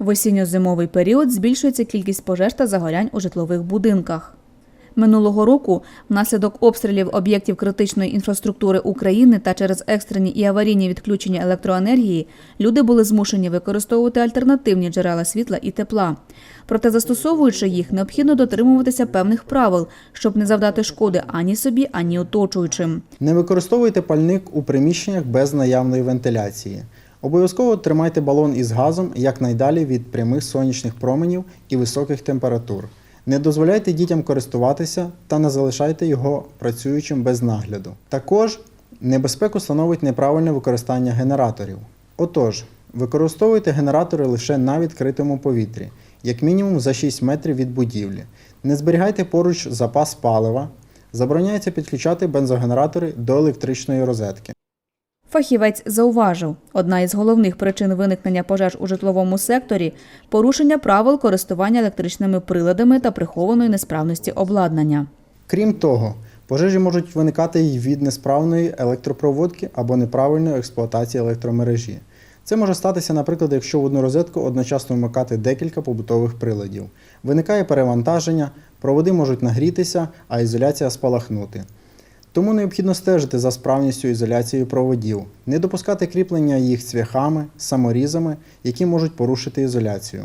В осінньо-зимовий період збільшується кількість пожеж та загорянь у житлових будинках. Минулого року внаслідок обстрілів об'єктів критичної інфраструктури України та через екстрені і аварійні відключення електроенергії люди були змушені використовувати альтернативні джерела світла і тепла. Проте, застосовуючи їх, необхідно дотримуватися певних правил, щоб не завдати шкоди ані собі, ані оточуючим. Не використовуйте пальник у приміщеннях без наявної вентиляції. Обов'язково тримайте балон із газом якнайдалі від прямих сонячних променів і високих температур. Не дозволяйте дітям користуватися та не залишайте його працюючим без нагляду. Також небезпеку становить неправильне використання генераторів. Отож, використовуйте генератори лише на відкритому повітрі, як мінімум за 6 метрів від будівлі. Не зберігайте поруч запас палива. Забороняється підключати бензогенератори до електричної розетки. Фахівець зауважив, одна із головних причин виникнення пожеж у житловому секторі порушення правил користування електричними приладами та прихованої несправності обладнання. Крім того, пожежі можуть виникати й від несправної електропроводки або неправильної експлуатації електромережі. Це може статися, наприклад, якщо в одну розетку одночасно вмикати декілька побутових приладів. Виникає перевантаження, проводи можуть нагрітися, а ізоляція спалахнути. Тому необхідно стежити за справністю ізоляції проводів, не допускати кріплення їх цвяхами, саморізами, які можуть порушити ізоляцію.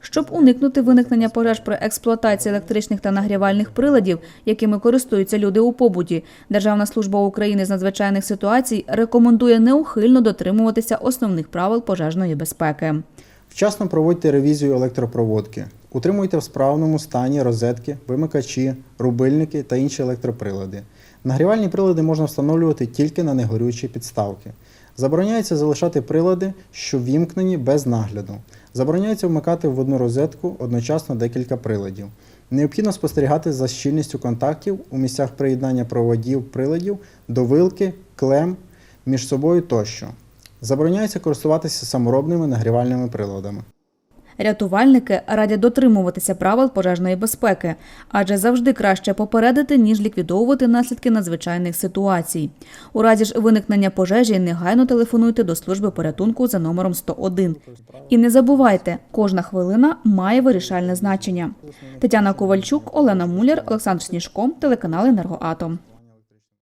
Щоб уникнути виникнення пожеж при експлуатації електричних та нагрівальних приладів, якими користуються люди у побуті, Державна служба України з надзвичайних ситуацій рекомендує неухильно дотримуватися основних правил пожежної безпеки. Вчасно проводьте ревізію електропроводки. Утримуйте в справному стані розетки, вимикачі, рубильники та інші електроприлади. Нагрівальні прилади можна встановлювати тільки на негорючі підставки. Забороняється залишати прилади, що вімкнені без нагляду. Забороняється вмикати в одну розетку одночасно декілька приладів. Необхідно спостерігати за щільністю контактів у місцях приєднання проводів приладів до вилки, клем між собою тощо. Забороняється користуватися саморобними нагрівальними приладами. Рятувальники радять дотримуватися правил пожежної безпеки, адже завжди краще попередити, ніж ліквідовувати наслідки надзвичайних ситуацій. У разі ж виникнення пожежі негайно телефонуйте до служби порятунку за номером 101. І не забувайте, кожна хвилина має вирішальне значення. Тетяна Ковальчук, Олена Муляр, Олександр Сніжко, телеканал Енергоатом.